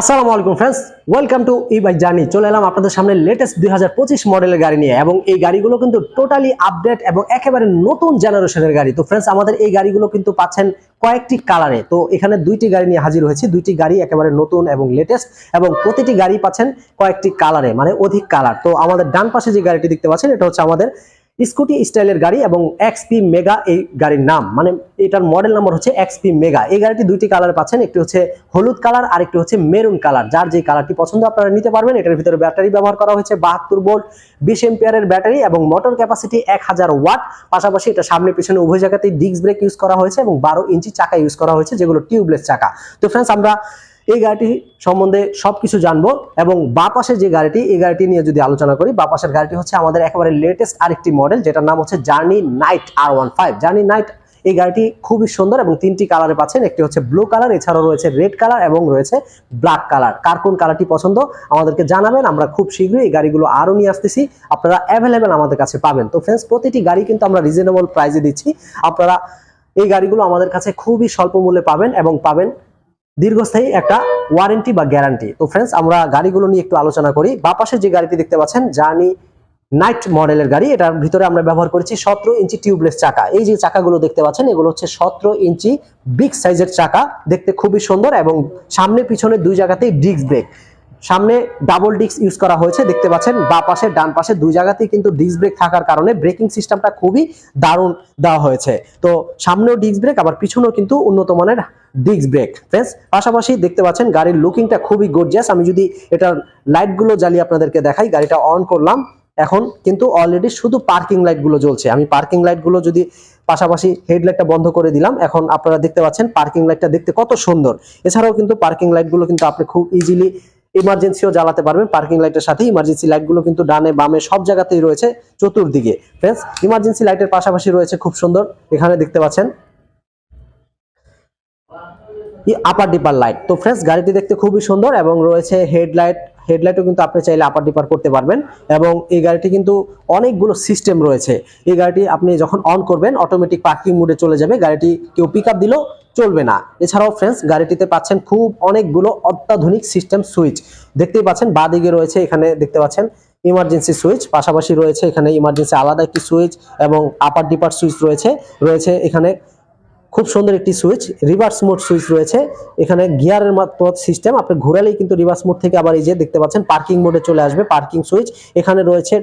আসসালামু আলাইকুম friends welcome to e by journey চলে এলাম আপনাদের সামনে লেটেস্ট দুই মডেলের গাড়ি নিয়ে। এবং এই গাড়িগুলো কিন্তু টোটালি আপডেট এবং একেবারে নতুন জেনারেশনের গাড়ি। তো ফ্রেন্ডস আমাদের এই গাড়িগুলো কিন্তু পাচ্ছেন কয়েকটি কালারে তো এখানে দুইটি গাড়ি নিয়ে হাজির হয়েছি। দুইটি গাড়ি একেবারে নতুন এবং লেটেস্ট এবং প্রতিটি গাড়ি পাচ্ছেন কয়েকটি কালারে মানে অধিক কালার তো আমাদের ডান পাশে যে গাড়িটি দেখতে পাচ্ছেন, এটা হচ্ছে আমাদের স্কুটি স্টাইলের গাড়ি এবং এক্সপি মেগা এই গাড়ির নাম। মানে এটার মডেল নাম্বার হচ্ছে এক্সপি মেগা এই গাড়িটি দুইটি কালার পাচ্ছেন, একটি হচ্ছে হলুদ কালার আর একটি হচ্ছে মেরুন কালার যার যে কালারটি পছন্দ আপনারা নিতে পারবেন, এটার ভিতরে ব্যাটারি ব্যবহার করা হয়েছে, বাহাত্তর ভোল্ট বিশ এম্পিয়ারের ব্যাটারি এবং মোটর ক্যাপাসিটি এক হাজার ওয়াট পাশাপাশি এটা সামনে পিছনে উভয় জায়গাতেই ডিস্ক ব্রেক ইউজ করা হয়েছে এবং বারো ইঞ্চি চাকা ইউজ করা হয়েছে, যেগুলো টিউবলেস চাকা। তো ফ্রেন্ডস আমরা এই গাড়িটি সম্বন্ধে সবকিছু জানব এবং বা পাশে যে গাড়িটি, এই গাড়িটি নিয়ে যদি আলোচনা করি বা পাশের গাড়িটি হচ্ছে আমাদের একেবারে লেটেস্ট আরেকটি মডেল যেটার নাম হচ্ছে journey night R one five journey night এই গাড়িটি খুবই সুন্দর এবং তিনটি কালারে পাচ্ছেন। একটি হচ্ছে ব্লু কালার এছাড়াও রয়েছে রেড কালার এবং রয়েছে ব্ল্যাক কালার কার কোন কালারটি পছন্দ আমাদেরকে জানাবেন, আমরা খুব শীঘ্রই এই গাড়িগুলো আরও নিয়ে আসতেছি। আপনারা অ্যাভেলেবেল আমাদের কাছে পাবেন। তো ফ্রেন্ডস প্রতিটি গাড়ি কিন্তু আমরা রিজনেবল প্রাইসে দিচ্ছি। আপনারা এই গাড়িগুলো আমাদের কাছে খুবই স্বল্প মূল্যে পাবেন এবং পাবেন দীর্ঘস্থায়ী একটা ওয়ারেন্টি বা গ্যারান্টি তো ফ্রেন্ডস আমরা গাড়িগুলো নিয়ে একটু আলোচনা করি। বা পাশে যে গাড়িটি দেখতে পাচ্ছেন জার্নি নাইট মডেলের গাড়ি, এটার ভিতরে আমরা ব্যবহার করেছি সতেরো ইঞ্চি টিউবলেস চাকা। এই যে চাকাগুলো দেখতে পাচ্ছেন, এগুলো হচ্ছে সতেরো ইঞ্চি বিগ সাইজের চাকা। দেখতে খুবই সুন্দর এবং সামনে পিছনে দুই জায়গাতেই ডিস্ক ব্রেক সামনে ডাবল ডিস্ক ইউজ করা হয়েছে, দেখতে পাচ্ছেন, বা পাশে, ডান পাশে দুই জায়গাতেই কিন্তু ডিস্ক ব্রেক থাকার কারণে ব্রেকিং সিস্টেমটা খুবই দারুণ দেওয়া হয়েছে। তো সামনেও ডিস্ক ব্রেক আবার পিছনেও কিন্তু উন্নত মানের ডিস্ক ব্রেক ফ্রেন্ডস পাশাপাশি দেখতে পাচ্ছেন, গাড়ির লুকিংটা খুবই গর্জিয়াস আমি যদি এটার লাইটগুলো জ্বালিয়ে আপনাদেরকে দেখাই, গাড়িটা অন করলাম, এখন কিন্তু অলরেডি শুধু পার্কিং লাইটগুলো জ্বলছে। আমি পার্কিং লাইটগুলো যদি পাশাপাশি হেডলাইটটা বন্ধ করে দিলাম, এখন আপনারা দেখতে পাচ্ছেন পার্কিং লাইটটা দেখতে কত সুন্দর। এছাড়াও কিন্তু পার্কিং লাইটগুলো কিন্তু আপনি খুব ইজিলি ইমার্জেন্সিও জ্বালাতে পারবেন। পার্কিং লাইটের সাথে ইমার্জেন্সি লাইটগুলো কিন্তু ডানে বামে সব জায়গাতেই রয়েছে, চতুর্দিকে। ফ্রেন্ডস ইমার্জেন্সি লাইটের পাশাপাশি রয়েছে খুব সুন্দর, এখানে দেখতে পাচ্ছেন। আপার ডিপার লাইট তো ফ্রেন্ডস গাড়িটি দেখতে খুবই সুন্দর এবং রয়েছে হেডলাইট হেডলাইটও কিন্তু আপনি চাইলে আপার ডিপার করতে পারবেন এবং এই গাড়িটি কিন্তু অনেকগুলো সিস্টেম রয়েছে। এই গাড়িটি আপনি যখন অন করবেন অটোমেটিক পার্কিং মুডে চলে যাবে, গাড়িটি কেউ পিক আপ দিলেও চলবে না। এছাড়াও ফ্রেন্ডস গাড়িটিতে পাচ্ছেন খুব অনেকগুলো অত্যাধুনিক সিস্টেম সুইচ দেখতেই পাচ্ছেন বা দিকে রয়েছে এখানে, দেখতে পাচ্ছেন ইমার্জেন্সি সুইচ পাশাপাশি রয়েছে এখানে ইমার্জেন্সি আলাদা একটি সুইচ এবং আপার ডিপার সুইচ রয়েছে। রয়েছে এখানে খুব সুন্দর একটি সুইচ রিভার্স মোড সুইচ রয়েছে। এখানে গিয়ারের মতো সিস্টেম আপনি ঘোরালেই কিন্তু রিভার্স মোড থেকে আবার এই যে দেখতে পাচ্ছেন পার্কিং মোডে চলে আসবে পার্কিং সুইচ এখানে রয়েছে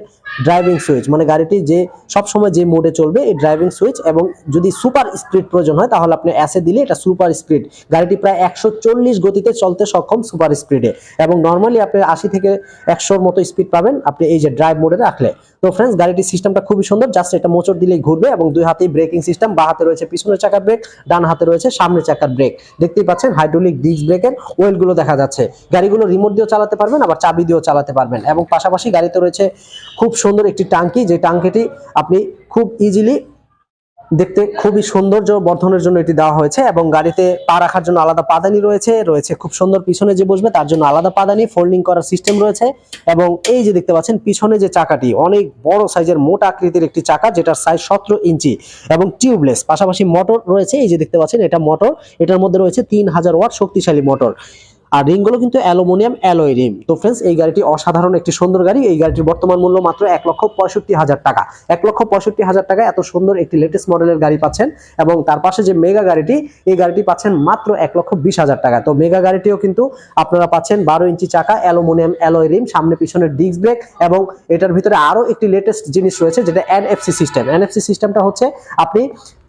ড্রাইভিং সুইচ মানে গাড়িটি যে সব সময় যে মোডে চলবে, এই ড্রাইভিং সুইচ এবং যদি সুপার স্পিড প্রয়োজন হয়, তাহলে আপনি অ্যাসে দিলে এটা সুপার স্পিড গাড়িটি প্রায় একশো চল্লিশ গতিতে চলতে সক্ষম সুপার স্পিডে এবং নর্মালি আপনি আশি থেকে একশোর মতো স্পিড পাবেন আপনি এই যে ড্রাইভ মোডে রাখলে। তো ফ্রেন্ডস গাড়িটির সিস্টেমটা খুবই সুন্দর জাস্ট এটা মোচড় দিলেই ঘুরবে এবং দুই হাতেই ব্রেকিং সিস্টেম বা হাতে রয়েছে পিছনের চাকা ব্রেক ডান হাতে রয়েছে, সামনে চাকার ব্রেক দেখতেই পাচ্ছেন হাইড্রোলিক ডিস্ক ব্রেকের ওয়েলগুলো দেখা যাচ্ছে। গাড়িগুলো রিমোট দিয়েও চালাতে পারবেন, আবার চাবি দিয়েও চালাতে পারবেন। এবং পাশাপাশি গাড়িতে রয়েছে খুব সুন্দর একটি টাঙ্কি যে টাঙ্কিটি আপনি খুব ইজিলি দেখতে খুবই সৌন্দর্য বর্ধনের জন্য এটি দেওয়া হয়েছে এবং গাড়িতে পা রাখার জন্য আলাদা পাদানি রয়েছে রয়েছে খুব সুন্দর পিছনে যে বসবে তার জন্য আলাদা পাদানি ফোল্ডিং করার সিস্টেম রয়েছে এবং এই যে দেখতে পাচ্ছেন পিছনে যে চাকাটি অনেক বড় সাইজের মোটা আকৃতির একটি চাকা যেটার সাইজ সতেরো ইঞ্চি এবং টিউবলেস পাশাপাশি মোটর রয়েছে, এই যে দেখতে পাচ্ছেন এটা মোটর এটার মধ্যে রয়েছে তিন হাজার ওয়াট শক্তিশালী মোটর আর রিংগুলো কিন্তু অ্যালুমিনিয়াম অ্যালয় রিম। তো ফ্রেন্ডস এই গাড়িটি অসাধারণ একটি সুন্দর গাড়ি। এই গাড়িটির বর্তমান মূল্য মাত্র এক লক্ষ পঁয়ষট্টি হাজার টাকা। এক লক্ষ পঁয়ষট্টি হাজার টাকা এত সুন্দর একটি লেটেস্ট মডেলের গাড়ি পাচ্ছেন এবং তার পাশে যে মেগা গাড়িটি, এই গাড়িটি পাচ্ছেন মাত্র এক লক্ষ বিশ হাজার টাকা। তো মেগা গাড়িটিও কিন্তু আপনারা পাচ্ছেন বারো ইঞ্চি চাকা অ্যালুমিনিয়াম অ্যালয় রিম, সামনে পিছনে ডিস্ক ব্রেক এবং এটার ভিতরে আরও একটি লেটেস্ট জিনিস রয়েছে যেটা এনএফসি সিস্টেম এনএফসি সিস্টেমটা হচ্ছে আপনি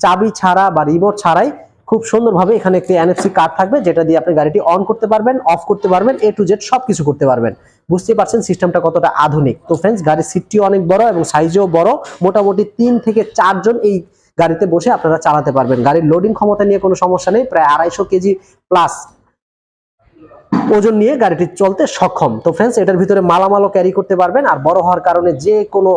চাবি ছাড়া বা রিমোট ছাড়াই খুব সুন্দরভাবে এখানে একটি এনএফসি কার্ড থাকবে, যেটা দিয়ে আপনি গাড়িটি অন করতে পারবেন অফ করতে পারবেন এ টু জেড সব কিছু করতে পারবেন। বুঝতেই পারছেন সিস্টেমটা কতটা আধুনিক। তো ফ্রেন্ডস গাড়ির সিটটিও অনেক বড় এবং সাইজও বড়। মোটামুটি তিন থেকে চারজন এই গাড়িতে বসে আপনারা চালাতে পারবেন। গাড়ির লোডিং ক্ষমতা নিয়ে কোনো সমস্যা নেই, প্রায় আড়াইশো কেজি প্লাস ওজন নিয়ে গাড়িটি চলতে সক্ষম। তো ফ্রেন্ডস এটার ভিতরে মালামালও ক্যারি করতে পারবেন। আর বড় হওয়ার কারণে যে কোনো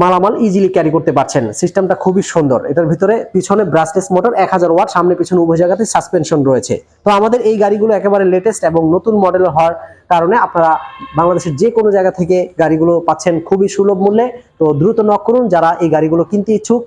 মালামাল ইজিলি ক্যারি করতে পারছেন। সিস্টেমটা খুবই সুন্দর। এটার ভিতরে পিছনে ব্রাসলেস মোটর এক হাজার ওয়াট সামনে পিছনে উভয় জায়গাতে সাসপেনশন রয়েছে। তো আমাদের এই গাড়িগুলো একেবারে লেটেস্ট এবং নতুন মডেল হওয়ার কারণে আপনারা বাংলাদেশের যে কোনো জায়গা থেকে গাড়িগুলো পাচ্ছেন খুবই সুলভ মূল্যে। তো দ্রুত নক করুন, যারা এই গাড়িগুলো কিনতে ইচ্ছুক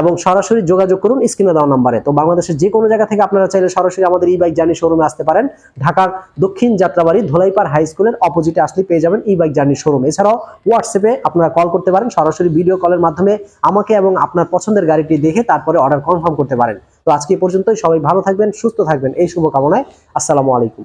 এবং সরাসরি যোগাযোগ করুন, স্ক্রিনে দেওয়া নাম্বারে। তো বাংলাদেশের যে কোনো জায়গা থেকে আপনারা চাইলে সরাসরি আমাদের ই বাইক জার্নি শোরুমে আসতে পারেন। ঢাকার দক্ষিণ যাত্রাবাড়ি, ধোলাইপাড় হাই স্কুলের অপোজিটে আসলে পেয়ে যাবেন ই বাইক জার্নি শোরুম এছাড়াও হোয়াটসঅ্যাপে আপনারা কল করতে পারেন, সরাসরি ভিডিও কলের মাধ্যমে আমাকে এবং আপনার পছন্দের গাড়িটি দেখে তারপরে অর্ডার কনফার্ম করতে পারেন। তো আজকে পর্যন্তই, সবাই ভালো থাকবেন, সুস্থ থাকবেন, এই শুভকামনায়। আসসালামু আলাইকুম।